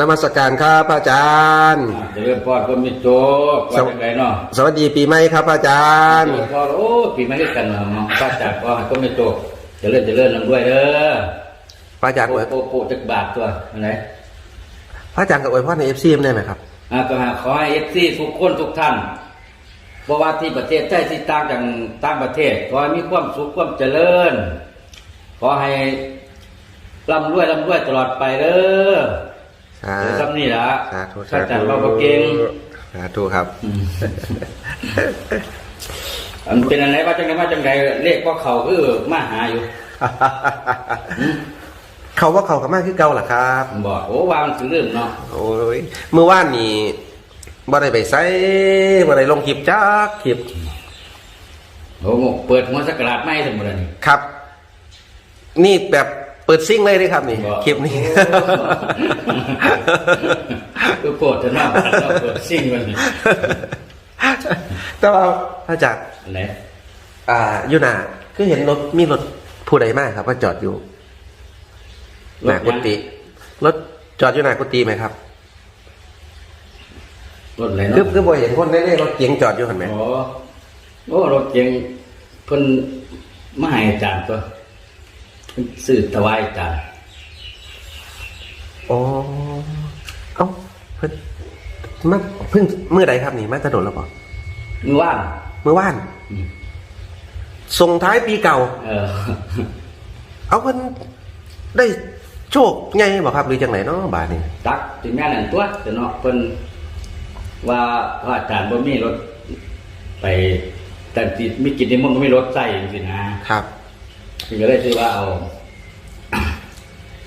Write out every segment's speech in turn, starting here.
นมัสการครับพระอาจารย์อ่าจะเริ่มพอดก็มีโจกว่าจังไงเนาะสวัสดีปีใหม่ครับพระอาจารย์เริ่มพอดโอ้ปีไม่ได้กันเนาะป้าจากก็ให้ก็มีโจกจะเลื่อนจะเลื่อนลำด้วยเด้อพระอาจารย์โปอวยโปโปจักบาทตัวอะไรพระอาจารย์กับอวยพรในเอฟซีได้ไหมครับอ่าก็หาขอให้เอฟซีทุกคนทุกท่านเพราะว่าที่ประเทศไทยที่ต่างจากต่างประเทศขอให้มีความสุขความเจริญ ขอให้ร่ำรวยร่ำรวยตลอดไปเด้อ สาเดี๋ยวซ้ำนี่ละสาธุพระอาจารย์เราก็เก่งสาธุครับ อันเป็นอะไรว่าจังไงว่าจังไงเลขก็เขาคือมาหาอยู่ เขาว่าเขากับมากคือเก่าล่ะครับบอกโอ้วางถึงเรื่องเนาะโอ้ยเมื่อวานนี้บ่ได้ไปใส่บ่ได้ลงคลิปจักคลิปโอ้โหเปิดหัวสกราดไม่สมบูรณ์นี่ครับ นี่แบบ เปิดซิ่งเลยเด้ครับนี่บอกคลิปนี้คือโกรธจะน่าบาดเราเปิดซิ่งมันนี่แต่ว่าพระอาจารย์อะไรอ่าอยู่หน้าก็เห็นรถมีรถผู้ใดมากครับว่าจอดอยู่หน้ากุฏิรถจอดอยู่หน้ากุฏิไหมครับรถอะไรคือเนาะคือบ่เห็นคนได้เลยรถเก๋งจอดอยู่เห็นไหม โอ้โอ้รถเก๋งเพิ่นมาให้อาจารย์ตัว เพิ่นซื้อถวายอาจารย์อ๋อเอ้าเพิ่นมาเพิ่งเมื่อใดครับนี่มาถนนแล้วเปล่ามือว่านเมื่อวาน อืมส่งท้ายปีเก่า เออ เอาเพิ่นได้โชคไงบ่ครับหรือจังไหนเนาะบาทนี่ตักถึงแม่นั่นตัวแต่เนาะเพิ่นว่าว่าอาจารย์บ่มีรถ ไปแต่ที่มีกิจนิมนต์ก็มีรถใส่จริงๆนะครับ เพิ่นก็เลยถือว่าเอา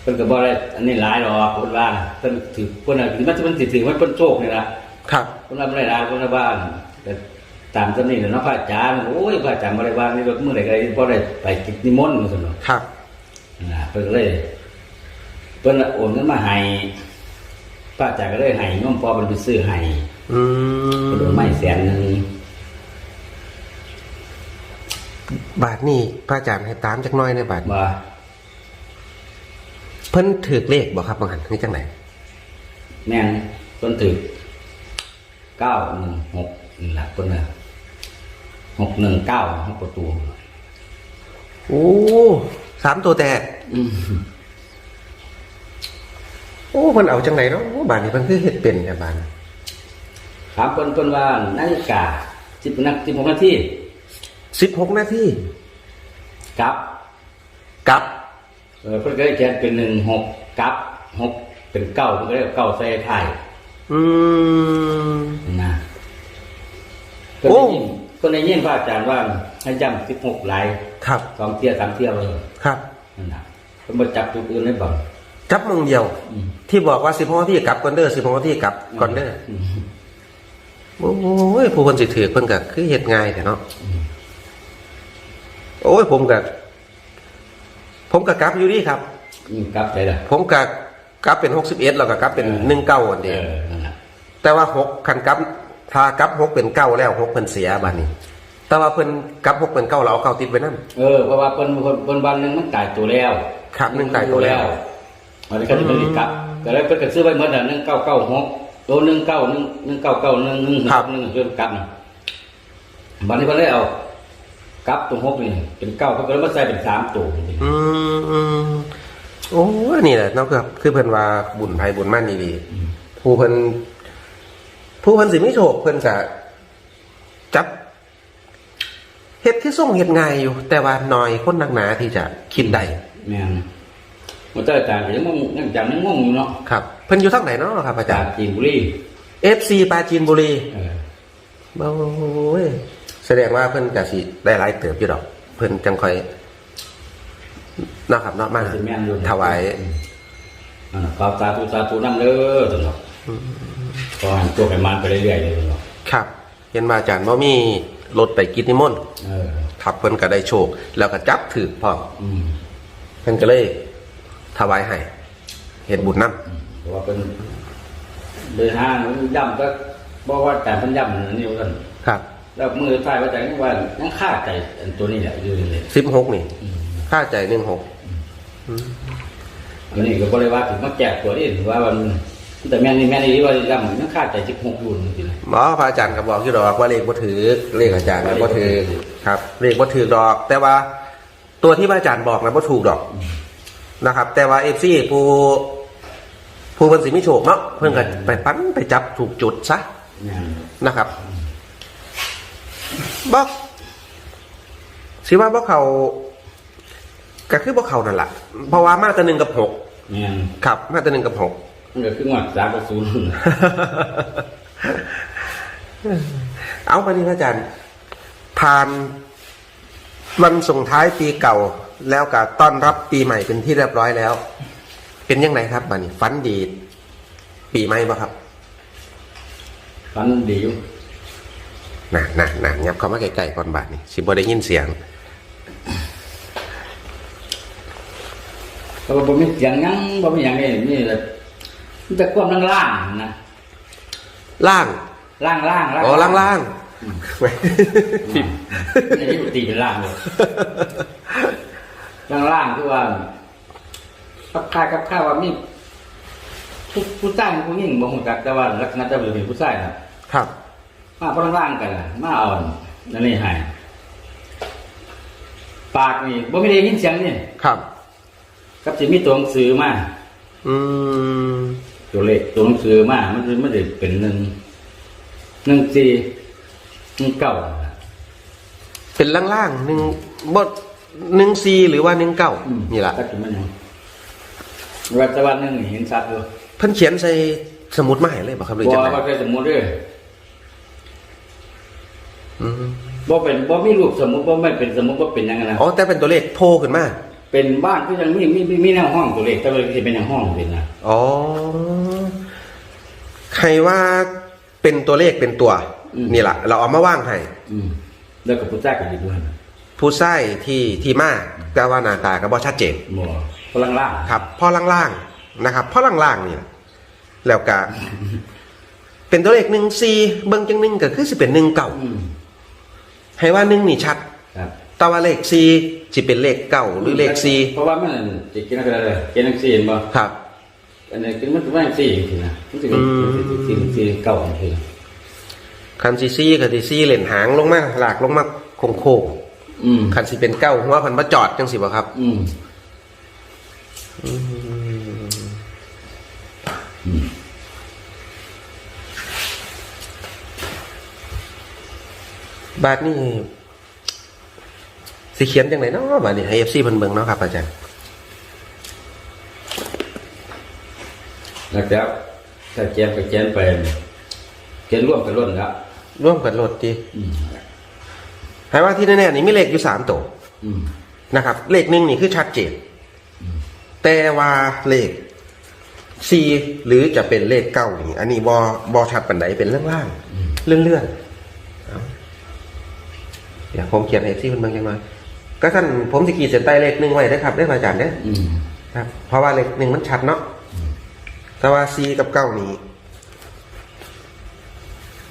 เพิ่นก็บ่ได้อันนี้หลายดอกเพิ่นว่าเพิ่นถือเพิ่นน่ะมันมันสิถือมันเพิ่นโชคนี่ล่ะครับเพิ่นว่าบ่ได้หลายเพิ่นว่าบ้านแต่ตามจำนี้เนาะพระอาจารย์โอ้ยพระอาจารย์บ่ได้ว่านี่รถมื้อใดก็ได้บ่ได้ไปกิจนิมนต์ว่าซั่นเนาะครับนะเพิ่นก็เลยเพิ่นโอนเงินมาให้ป้าจ่ายก็เลยให้น้องพอมันไปซื้อให้อืมเพิ่นโอนไม่แสนหนึง บาทนี่พระอาจารย์ให้ตามจักหน้อยในบาทว่าเพิ่นถือเลขบ่ครับบางหันนี่จังไหนแม่นเพิ่นถึกเก้าหนึ่งหกนี่ล่ะเพิ่นน่ะหกหนึ่งเก้าหกประตูโอ้สามตัวแตกอืมโอ้เพิ่นเอาจังไหนเนาะโอ้บาทนี้เพิ่นคือเฮ็ดเป็นแค่บาทถามเพิ่นเพิ่นว่านาฬิกาสิบนักสิบหกนาที สิบหกนาทีกลับกลับเออเพิ่นก็เลยเขียนเป็นหนึ่งหกกลับหกเป็นเก้าเพิ่นก็เลยเอาเก้าใส่ท้ายอืม นะโอ้ก็ในยินก็ในยินพระอาจารย์ว่าให้จำสิบหกหลายครับสองเที่ยวสามเที่ยวเลยครับ นั่นนะเพิ่นมาจับจุดอื่นเลยบ่จับมงเดียว อืมที่บอกว่าสิบหกนาทีกลับก่อนเด้อสิบหกนาทีกลับก่อนเด้ออืมโอ้ยผู้คนสิถือเพิ่นก็คือเฮ็ดง่ายแต่เนาะ โอ้ยผมก็ผมก็กลับอยู่นี่ครับ อืมกลับไปละผมก็กลับเป็นหกสิบเอ็ดแล้วก็กลับเป็นหนึ่งเก้าอันเอเดียวอนั่นน่ะแต่ว่าหกคันกลับถ้ากลับหกเป็นเก้าแล้วหกเพิ่นเสียบัดนี้ แต่ว่าเพิ่นกลับหกเป็นเก้าเราเอาเก้าติดไว้นั่น เออเพราะว่าเพิ่นเพิ่นเพิ่นวันหนึงมันตายตัวแล้วครับหนึ่งตายตัวแล้วอันนี้ก็จะเป็นอีกกลับก็เลยเพิ่นก็ซื้อไว้หมดอะหนึ่งเก้าเก้าหกตัวหนึ่งเก้าหนึ่งหนึ่งเก้าเก้าหนึ่งหนึ่งหกหนึ่งเพิ่นกลับน่ะบัดนี้เพิ่นเลยเอา กลับตัวหกนี่เป็นเก้าเพิ่นก็เลยมาใส่เป็นสามตัวนี่อืมอืมโอ้ยนี่แหละเนาะคือคือเพิ่นว่าบุญภัยบุญมั่นดีๆผู้เพิ่นผู้เพิ่นสิมีโชคเพิ่นจะจับเฮ็ดที่ส่งเฮ็ดง่ายอยู่ แต่ว่าน้อยคนนักหนาที่จะคิดได้แม่นมันเจออาจารย์ก็ยังงงยังจำยังงงอยู่เนาะครับเพิ่นอยู่ทางไหนเนาะครับอาจาจากรย์จีนบุรี FC ปราจีนบุรีเออโอ้ย แสดงว่าเพิ่นก็สิได้หลายเติบอยู่ดอก เพิ่นจังค่อยเนาะครับเนาะมาสิแม่นอยู่ ถวาย อ่าขอบสาธุสาธุนำเด้อตลอดขอให้ตัวไปมานไปเรื่อยๆเลยตลอดครับเห็นว่าอาจารย์บ่มีรถไปกิจนิมนต์เออครับเพิ่นก็ได้โชค แล้วก็จับถือพร้อมอืมเพิ่นก็เลย ถวายให้เฮ็ดบุญนํเพราะว่าเป็นเดินห้างย่ำก็บอกว่าแต่เป็นย่ำนั่นนี่กันครับ แล้วมือท้ายว่าแต่ว่ายังฆ่าใจอันตัวนี้แหละอยู่เลย16นี่อืมค่าใจ16อันนี้ก็บริวารถึงมาแจกตัวนี้ถือว่ามันแต่แม่นี่แม่นี่ว่าดำมันคาดใจสิบหกอยู่จริงหมอพระอาจารย์ก็บอกอยู่ดอกว่าเลขบ่ถือเลขอาจารย์ก็บ่ถือครับเลขบ่ถือดอก แต่ว่าตัวที่พระอาจารย์บอกนะบ่ถูกดอกนะครับ แต่ว่าเอฟซีผู้ผู้เพิ่นสิมีโชคเนาะเพิ่นก็ไปปั้นไปจับถูกจุดซะๆเนี่ยนะครับ บอกสิว่าบ่เขาก็คือบ่เขานั่นแหละเพราะว่ามาแตัวหนึ่งกับหกเนี่ยครับ มาแตัวหนึ่งกับหกมันก็คือหมดสามกับศูนย์เอาไปนี่พระอาจารย์ ผ่านวันส่งท้ายปีเก่าแล้วก็ต้อนรับปีใหม่เป็นที่เรียบร้อยแล้ว เป็นยังไงครับบัดนี้ฟันดี ปีใหม่บ่ครับฟันดีอยู่ น่ะน่ะน่ะยับเข้ามาใกล้ๆก่อนบาดนี้สิบ่ได้ยินเสียงแต่ว่าบ่มีเสียงหยังบ่มีหยังนี่นี่แหละมันแต่ความล่างๆนะล่างล่างล่างอ๋อล่างล่างผิดในที่ตีเป็นล่างเลยล่างล่างคือว่ากับค่ายกับค่ายว่ามีผู้ผู้ชายกับผู้หญิงบ่ฮู้จักแต่ว่าลักษณะจะเป็นผู้ชายนะครับ มาพลังล่างกันน่ะมาเอานั่นนี่ให้ปากนี่บ่มีได้ยินเสียงนี่ครับกับสิมีตัวหนังสือมาอืมตัวเลขตัวหนังสือมามันจะไม่ได้เป็นหนึ่งหนึ่งสี่หนึ่งเก้าเป็นล่างล่างๆหนึ่งบดหนึ่งซีหรือว่าหนึ่งเก้านี่แหละก็คือมันยังวัตวันหนึ่งเห็นชัดเลยเพิ่นเขียนใส่สมุดมาให้เลยบ่ครับหรือบ่จังไงว่าเคยสมมุติเลย อืมบ่เป็นบ่มีรูปสมมุติบ่ไม่เป็นสมมุติบ่เป็นหยังไงนะอ๋อแต่เป็นตัวเลขโผล่ขึ้นมาเป็นบ้านก็ยังมีมีมีมีแนวห้องตัวเลขแต่ว่าสิเป็นแนวห้องเป็นนะอ๋อใครว่าเป็นตัวเลขเป็นตัว นี่แหละเราเอามาว่างให้อืมแล้วก็ผู้ชายก็อยู่ด้วยผู้ใช้ที่ที่มากแต่ว่าหน้าตาก็บ่ชัดเจน บ่พลังล่างครับพ่อล่างๆนะครับพ่อล่างๆนี่แหละแล้วก็ เป็นตัวเลขหนึ่งซีเบิ้งจังหนึ่งก็คือสิเป็นหนึ่งเก่า อืม ให้ว่าหนึ่งนี่ชัด ครับแต่ว่าเลขซีสิเป็นเลขเก่าหรือเลขซีเพราะว่ามันจะกินอะไรเลยกินหนังสือเห็นบ่ครับ อันนี้คือมันเป็นหนังสือจริงๆนะมันสิเป็นอืมสีหนังสือเก่าจริงคันซีซีกับซีซีเหล่นหางลงมาหลากลงมาโค้งโค้งๆอืมๆคันสิเป็นเก้าหัวพันมาจอดจังสิบ่ครับ อืม บาทนี่สิเขียนจังไหนเนาะบาทนี่ให้เอฟซีเพิ่นเบิ่งเนาะครับอาจารย์แล้วจะถ้าเขียนก็เขียนไปเขียนร่วมกันล้นแล้วร่วมกันโหลดดีอืมให้ว่าที่แน่ๆนี่มีเลขอยู่สามตัวอืมนะครับ เลขหนึ่งนี่คือชัดเจนแต่ว่าเลขซีหรือจะเป็นเลขเก้านี่อันนี้บอบอชัดปันไดเป็นเรื่องล่าง เลื่อนเลื่อนๆเอาเดี๋ยวผมเขียนให้ซีมันเบิ่งยังไงก็ท่านผมจะขีดเส้นใต้เลขหนึ่งไว้ได้อครับได้อพระอาจารย์เด้ออืมครับ เพราะว่าเลขหนึ่งมันชัดเนาะแต่ว่าซีกับเก้านี้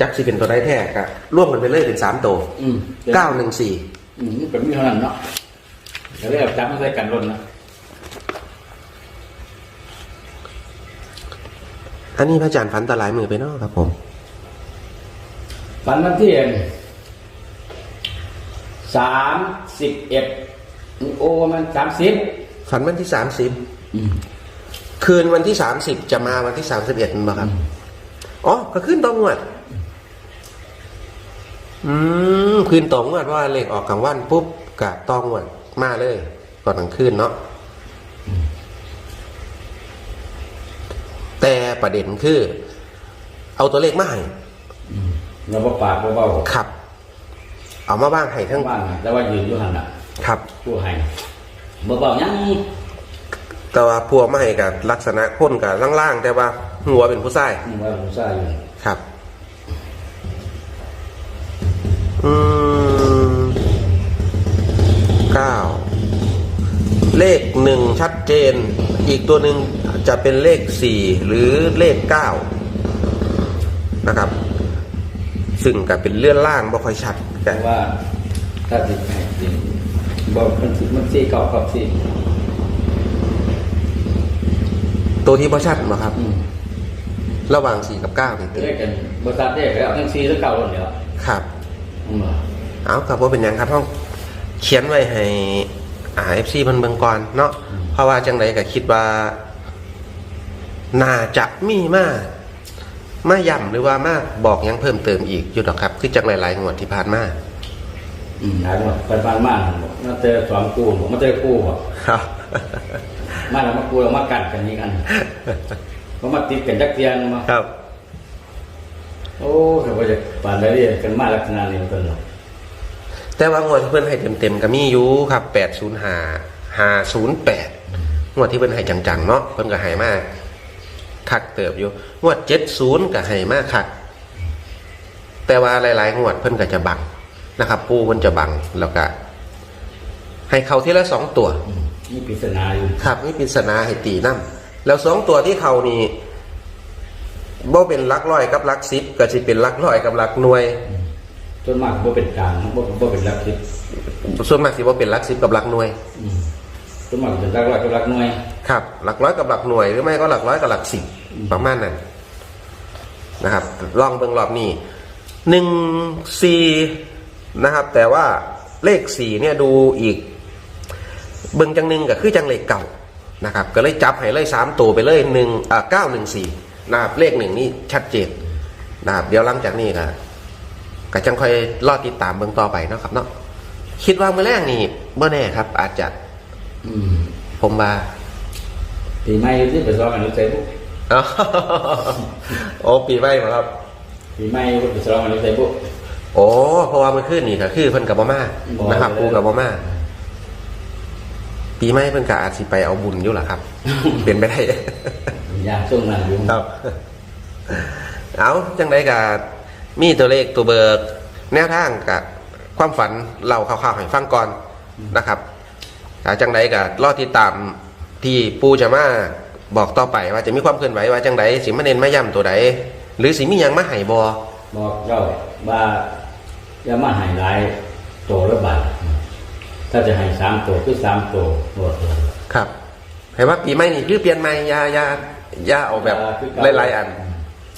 จักสิเป็นตัวได้แท้กะร่วมกันไปเลยเป็นสามตัวอืมเก้าหนึ่งสี่อืมมันเป็นมีเท่านั้นเนาะแล้วเรียกจับมาใส่กันล้นนะอันนี้พระอาจารย์ฝันตะหลายมือไปเนาะครับผมฝันวันที่ สามสิบเอ็ดโอ้มันสามสิบฝันวันที่สามสิบอืมคืนวันที่สามสิบจะมาวันที่สามสิบเอ็ดมั้งครับอ๋อก็ขึ้นตรงงวด อืมคืนตรงงวดเพราะว่าเลขออกกลางวันปุ๊บกะต้องงวดมาเลยก่อนกลางคืนเนาะแต่ประเด็นคือ เอาตัวเลขมาให้เราบ่ปากบ่เบาครับ เอามาบ้างให้ทั้งว่างแต่ว่ายืนอยู่หันอะครับผู้ให้บ่เบายังแต่ว่าพวกมาให้กับลักษณะคนกับล่างๆ แต่ว่าหัวเป็นผู้ชายอืมว่าผู้ชายอยู่ครับ อืมเก้าเลขหนึ่งชัดเจน อีกตัวหนึ่งจะเป็นเลขสี่หรือเลขเก้านะครับ ซึ่งก็เป็นเลื่อนล่างบ่ค่อยชัดเพแต่ราะว่าถ้าสิให้จริงบ่มันสิมันสิเก่ากับสิตัวที่บ่ชัดบ่ครับ อืมระหว่างสี่กับเก้านี่ติเรียกกันบริษัทเรียกแล้วทั้งซีทั้งเก่าหมดแล้วครับ อืมเอาครับว่าเป็นหยังครับต้องเขียนไว้ให้อ่าเอฟซีมันเบิ่งก่อนเนาะเพราะว่าจังไดก็คิดว่า น่าจะมีมา มาย่ำหรือว่ามาบอกหยังเพิ่มเติมอีกอยู่ดอกครับ คือจังหลายๆงวดที่ผ่านมาอืมหลายหมดไปบ้านมากมาเจอสองกูบอกมาเจอกูบอกครับมาแล้วมากูแล้วมากัดกันนี่กันมามาติดกันจักเทียนมาครับ โอ้เขาก็จะปานได้เรียนกันมาลักษณะนี้กันเนาะแต่ว่างวดที่เพิ่นให้เต็มๆก็มีอยู่ครับแปดศูนย์ห้าห้าศูนย์แปดงวดที่เพิ่นให้จังๆเนาะเพิ่นก็ให้มาก คักเติบอยู่งวดเจ็ดศูนย์ก็ให้มากคัก แต่ว่าหลายๆงวดเพิ่นก็จะบังนะครับ ปูเพิ่นจะบังแล้วก็ให้เขาทีละสองตัวอืมนี่ปริศนาอยู่ครับนี่ปริศนาให้ตีน้ำแล้วสองตัวที่เขานี่บ่เป็นหลักร้อยกับหลักสิบก็สิเป็นหลักร้อยกับหลักหน่วยส่วนมากบ่เป็นกลางบ่บ่เป็นลักทิศส่วนมากสิว่าเป็นหลักสิบกับหลักหน่วยอืม ส่วนมากเป็นลักร้อยกับลักหน่วย ครับ หลักร้อยกับหลักหน่วยหรือไม่ก็หลักร้อยกับหลักสิบประมาณนั้นนะครับ ลองเบิ่งรอบนี้หนึ่งสี่นะครับ แต่ว่าเลขสี่เนี่ยดูอีก เบิ่งจังหนึ่งก็คือจังเลขเก่านะครับ ก็เลยจับให้เลยสามตัวไปเลยหนึ่งอ่าเก้าหนึ่งสี่นะครับ เลขหนึ่งนี่ชัดเจนนะครับเดี๋ยวหลังจากนี้ก็ก็จังค่อยรอติดตามเบิ่งต่อไปเนาะครับเนาะ คิดว่าเมื่อแรกนี่เมื่อแน่ครับ อาจจะ อืมผมว่าปีใหม่ที่ไปซ้อมกันรู้ใจบุอ๋อโอ้ปีใหม่มาครับ ปีใหม่ไปซ้อมกันรู้ใจบุโอ้เพราะว่ามันขึ้นนี่ก็คือเพิ่นกับบ่มาบ่นะครับเลยปูกับบ่มาปีใหม่เพิ่นก็อาจสิไปเอาบุญอยู่ล่ะครับ เป็นไปได้ยากช่วงนั้นอยู่ครับ เอาจังไดก็มีตัวเลขตัวเบิก แนวทางกับความฝันเราคร่าวๆให้ฟังก่อนนะครับอ่า จังไดก็รอติดตามที่ปูจะมาบอกต่อไปว่าจะมีความเคลื่อนไหวว่าจังไดสิมาเน้นมาย้ำตัวใดหรือสิมีหยังมาให้บ่บอกเจ้าว่าอย่ามาใหายหลายโตละบาทถ้าจะให้สามโตคือสามโตบอกเลยครับให้ว่าปีใหม่นี่คือเปลี่ยนใหม่อยาอยาอยาเอาแบบหลายๆอัน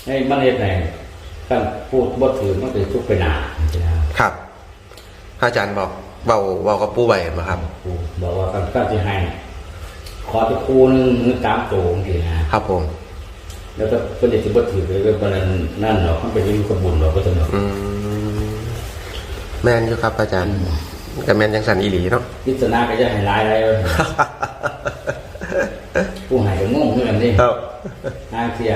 ให้มันเฮ็ดไหนตั้งพูดบ่ถือมันคือทุกข์ไปหนาครับพระอาจารย์บอก เบาเบากับปูไว้มาครับครูบอกว่าการการที่ให้ ขอตะคูนึงนึกตามโตจริงนะครับผม แล้วก็เพิ่นจะบ่ถือเลยว่านั้นนั่นเนาะมันเป็นอยู่กับบุญเนาะก็สนุกอืมแมนอยู่ครับอาจารย์กับแมนยังสันอีหลีเนาะพิจารณาก็จะให้หลายหลายเลยผู้ให้ก็งงเหมือนกันนี่ครับทางเสีย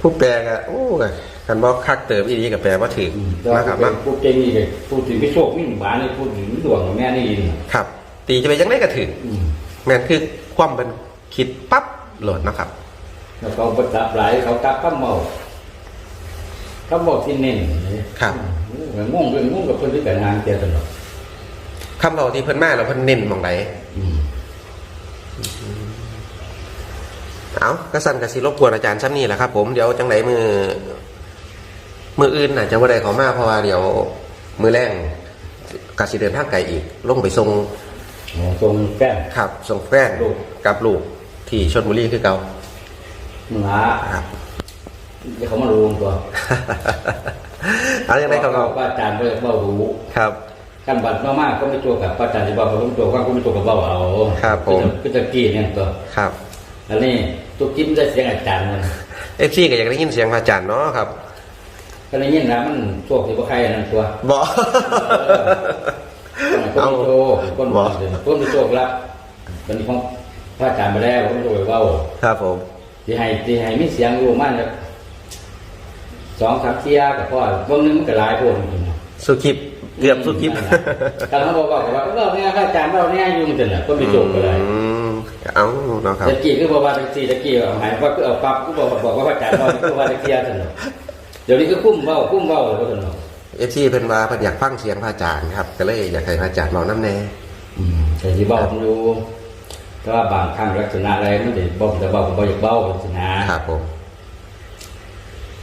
ผู้แปลก็โอ้ย กันบอกคักเติมอีหลีกับแปลว่าถึงแต่ว่านะครับเป็เนาะนผู้เก่งนี่เลยพูดถึงพี่โชคนี่หวานเลยพูดถึงดวงของแม่นี่ครับ ตีจะไปยังไงก็ถึงอืมแมนคือความเป็นคิดปั๊บโหลดนะครับแล้วเขาประจับหลายเขากลับข้ามเมาข้ามเมาที่เน้นครับเหมือนงงเป็นงงกับเพื่อนที่แต่งงานเตียตลอดคำเราที่เพิ่นมาแล้วเพิ่นเน้นหมองไหนอืมเอากระสันกระสิรบกวนอาจารย์ซ้ำนี่แหละครับ ผมเดี๋ยวจังไหนมือ มืออื่นอาจจะว่าได้เขามาเพราะว่าเดี๋ยวมือแรงกสิเดินทางไกลอีกลงไปส่งหมอทรงแก้มขับส่งแฟนลูกกับลูกที่ชนบุรีคือเก่ามึงหาครับเดี๋ยวเขามารู้ตัวเอาอย่างไรครับเราป้าอาจารย์ก็เบารู้ครับกันบัตรมากๆก็ไม่โจกับป้าอาจารย์ที่เบาเขาต้องโจกับก็ไม่โจกับเบาเอาครับผมก็จะกี้เนี่ยตัวครับอันนี้ตุกจิ้มได้เสียงอาจารย์มันเอฟซีก็อยากได้ยินเสียงพระอาจารย์เนาะครับ ก็เลยยินนะมันโชคที่ว่าใครนั่นตัวบอกต้เอานโจต้นบ่ต้นโจกแล้วตอนนี้ของพระอาจารย์มาแล้วผมโจเบาครับผมที่ให้ที่ให้มีเสียงอยู่มากเลยสองสามเที่ยกับพ่อเบื้องหนึงมันก็หลายพวกจริงๆสุกิปเกือบสุกิปการเขาบอกว่าว่าเราเนี่ยพระอาจารย์เราเนี่ยอยู่มันจะน่ะก็ไม่จบก็เลยอืมเอาเนาะครับตะกี้คือบอกว่าตะกี้ตะกี้หมายว่าคือเอาปั๊บก็บอกบอกว่าพระอาจารย์เราคือว่าตะกี้สนุก เดี๋ยวนี้ก็คุ้มเบ้าคุ้มเบ้าเลยก็สนุกเอฟซีเป็นว่าเพิ่นอยากฟังเสียงพระอาจารย์ครับก็เลยอยากให้พระอาจารย์เมาน้ำแน่แต่ที่เบ้าผมดูแต่ว่าบางครั้งลักษณะอะไรมันจะบอกแต่เบ้าผมบอกอยากเบ้าลักษณะครับผม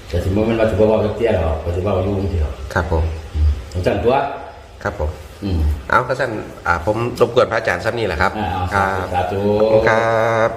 แต่สมมติมันมาถึงเบ้าตะกี้หรอกปฏิเบ้าอยู่จริงหรอกครับผมผมจังตัวครับผมอืมเอาก็สั้นอ่าผมรบกวนพระอาจารย์ซ้ำนี่แหละครับอ่าเอาครัสาบธุขอบคุณครับ